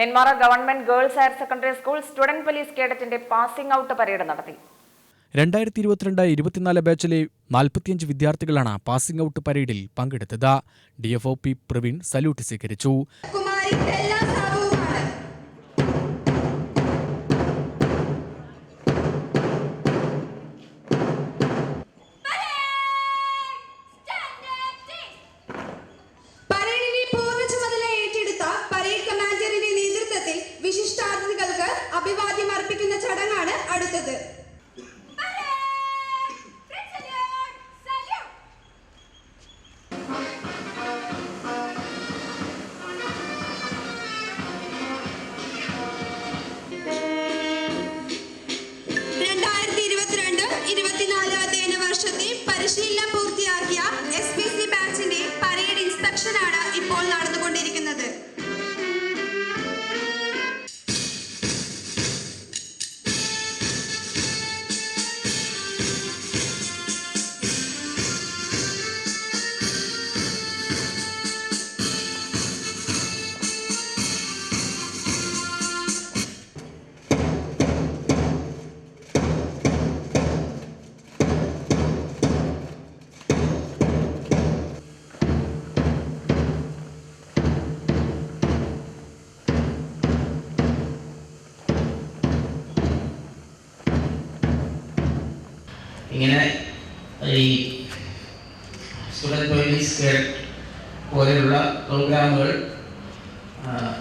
Nenmara government girls higher secondary school student police കേഡറ്റിന്റെ passing out parade നടത്തി. രണ്ടായിരത്തി ഇരുപത്തിരണ്ട് ഇരുപത്തിനാല് ബാച്ചിലെ നാൽപ്പത്തിയഞ്ച് വിദ്യാർത്ഥികളാണ് പാസിംഗ് ഔട്ട് പരേഡിൽ പങ്കെടുത്തത്. D F O P Praveen salute സ്വീകരിച്ചു. പരിശീലനം പൂർത്തിയാക്കിയ എസ് പി സി ബാച്ചിന്റെ പരേഡ് ഇൻസ്പെക്ഷനാണ് ഇപ്പോൾ നടന്നുകൊണ്ടിരിക്കുന്നത് ഇങ്ങനെ ഈ സ്റ്റുഡന്റ് പോലീസ് കേഡറ്റ് പോലെയുള്ള പ്രോഗ്രാമുകൾ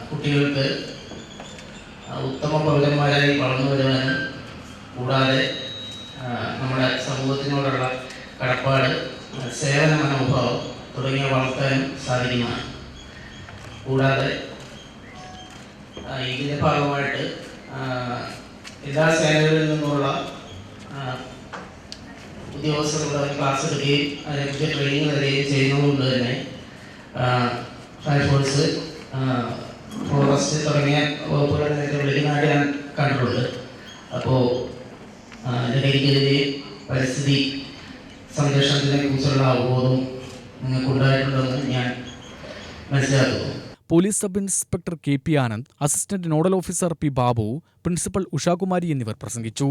കുട്ടികൾക്ക് ഉത്തമ പൗരന്മാരായി വളർന്നു വരുവാനും കൂടാതെ നമ്മുടെ സമൂഹത്തിനോടുള്ള കടപ്പാട് സേവന മനോഭാവം തുടങ്ങിയ വളർത്താനും സാധിക്കുന്നതാണ് കൂടാതെ ഇതിന്റെ ഭാഗമായിട്ട് എല്ലാ സേനകളിൽ നിന്നുള്ള ഉദ്യോഗസ്ഥരുടെ ക്ലാസ് എടുക്കുകയും അതിനെക്കുറിച്ച് ട്രെയിനിങ് തരികയും ചെയ്യുന്നതുകൊണ്ട് തന്നെ ഫയർഫോഴ്സ് ഫോറസ്റ്റ് തുടങ്ങിയ വകുപ്പുകളെ നേരത്തെ വിളിക്കുന്നതായിട്ട് ഞാൻ കണ്ടിട്ടുണ്ട്. അപ്പോൾ ലഹരിക്കെതിരെ പരിസ്ഥിതി സംരക്ഷണത്തിനെ കുറിച്ചുള്ള അവബോധവും നിങ്ങൾക്കുണ്ടായിട്ടുണ്ടെന്ന് ഞാൻ മനസ്സിലാക്കുന്നു. Police sub inspector K P Anand assistant nodal officer P Babu principal Ushakumari എന്നിവർ പ്രസംഗിച്ചു.